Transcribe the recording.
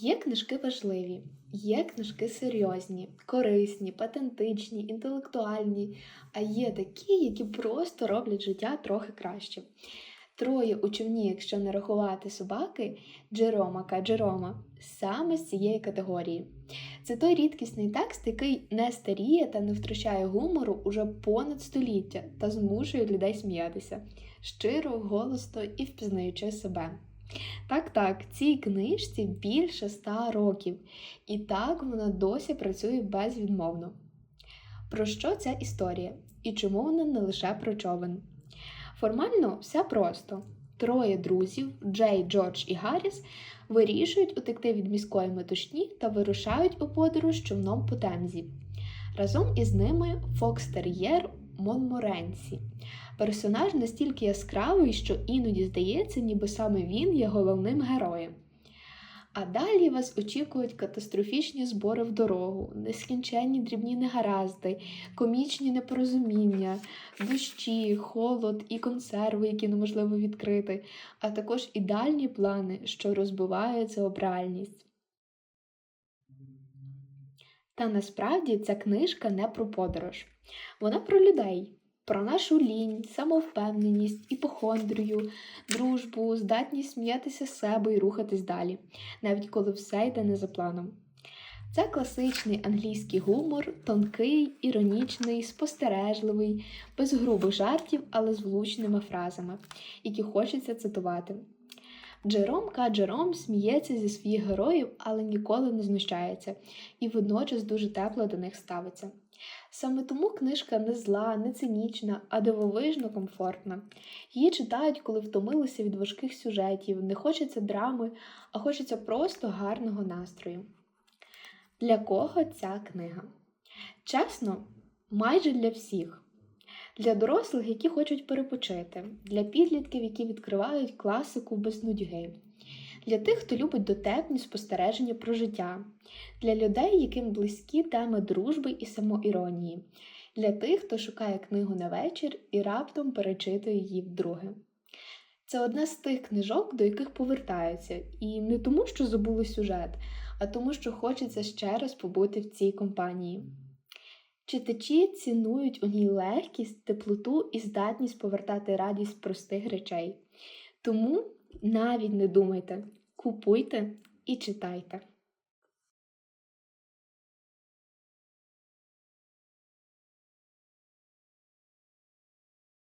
Є книжки важливі, є книжки серйозні, корисні, патентичні, інтелектуальні, а є такі, які просто роблять життя трохи краще. Троє у човні, якщо не рахувати собаки, Джерома Ка Джерома, саме з цієї категорії. Це той рідкісний текст, який не старіє та не втрачає гумору уже понад століття та змушує людей сміятися щиро, голосно і впізнаючи себе. Так, так, цій книжці більше ста років, і так вона досі працює безвідмовно. Про що ця історія? І чому вона не лише про човен? Формально все просто. Троє друзів Джей, Джордж і Гарріс вирішують утекти від міської метушні та вирушають у подорож човном по Темзі. Разом із ними Фокстер'єр Монморенсі. Персонаж настільки яскравий, що іноді здається, ніби саме він є головним героєм. А далі вас очікують катастрофічні збори в дорогу, нескінченні дрібні негаразди, комічні непорозуміння, дощі, холод і консерви, які неможливо відкрити, а також ідеальні плани, що розбиваються об реальність. Та насправді ця книжка не про подорож, вона про людей, про нашу лінь, самовпевненість, іпохондрію, дружбу, здатність сміятися з себе і рухатись далі, навіть коли все йде не за планом. Це класичний англійський гумор, тонкий, іронічний, спостережливий, без грубих жартів, але з влучними фразами, які хочеться цитувати. Джером К. Джером сміється зі своїх героїв, але ніколи не знущається, і водночас дуже тепло до них ставиться. Саме тому книжка не зла, не цинічна, а дивовижно комфортна. Її читають, коли втомилися від важких сюжетів, не хочеться драми, а хочеться просто гарного настрою. Для кого ця книга? Чесно, майже для всіх. Для дорослих, які хочуть перепочити, для підлітків, які відкривають класику без нудьги, для тих, хто любить дотепні спостереження про життя, для людей, яким близькі теми дружби і самоіронії, для тих, хто шукає книгу на вечір і раптом перечитує її вдруге. Це одна з тих книжок, до яких повертаються, і не тому, що забули сюжет, а тому, що хочеться ще раз побути в цій компанії. Читачі цінують у ній легкість, теплоту і здатність повертати радість простих речей. Тому навіть не думайте, купуйте і читайте.